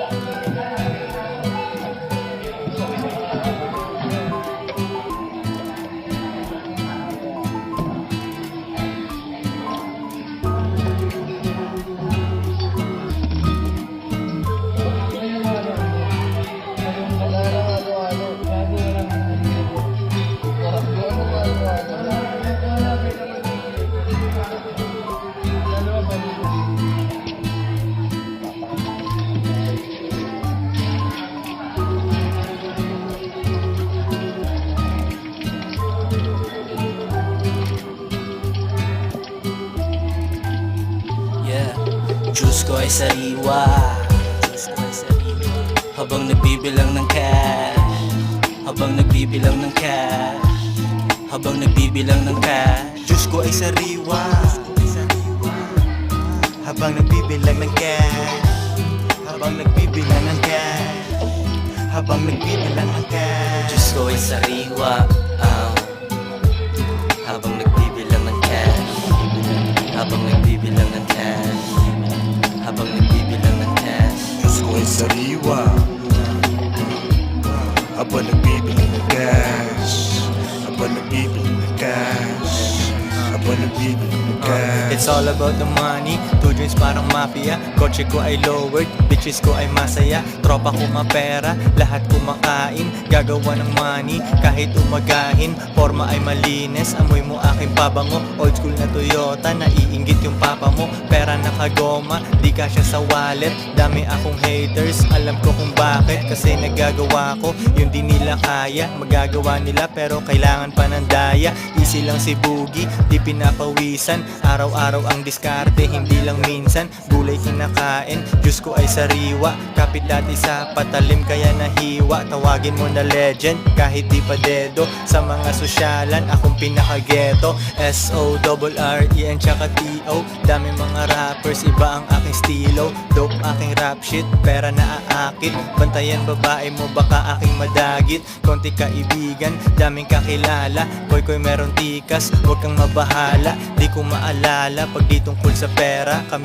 Canada. Diyos ko ay sariwa. Habang nagbibilang ng cash. Habang nagbibilang ng cash. Habang nagbibilang ng cash. Diyos ko ay sariwa. Habang nagbibilang ng cash. Habang nagbibilang ng cash. Habang nagbibilang ng cash. Diyos ko ay sariwa Diyos ko ay sariwa Habang nagbibili ng cash. Habang nagbibili ng cash Habang nagbibili ng cash It's all about the money. Two drinks parang mafia. Kotse ko ay lowered Bitches ko ay masaya. Tropa ko mapera Lahat kumakain Gagawa ng money Kahit umagahin. Forma ay malinis Amoy mo aking pabango Old school na Toyota Naiingit yung papa mo. Pera nakagoma Di ka siya sa wallet. Dami akong haters Alam ko kung bakit. Kasi nagagawa ko Yung di nila kaya. Magagawa nila Pero kailangan pa ng daya. Easy lang si Boogie Di pinapawisan. Araw-araw ang diskarte Hindi lang minsan. Gulay kinakain Diyos ko ay sariwa. Kapit dati sa patalim Kaya nahiwa. Tawagin mo na legend Kahit di pa dedo. Sa mga sosyalan Akong pinakageto. S-O-R-R-E-N tsaka T-O Dami mga rappers Iba ang aking stilo Dope aking rap shit Pera na aakit. Bantayan babae mo Baka aking madagit. Konti kaibigan Daming kakilala. Koy koy meron tikas Huwag kang mabahala Di ko maalala Pag di tungkol sa pera. Kami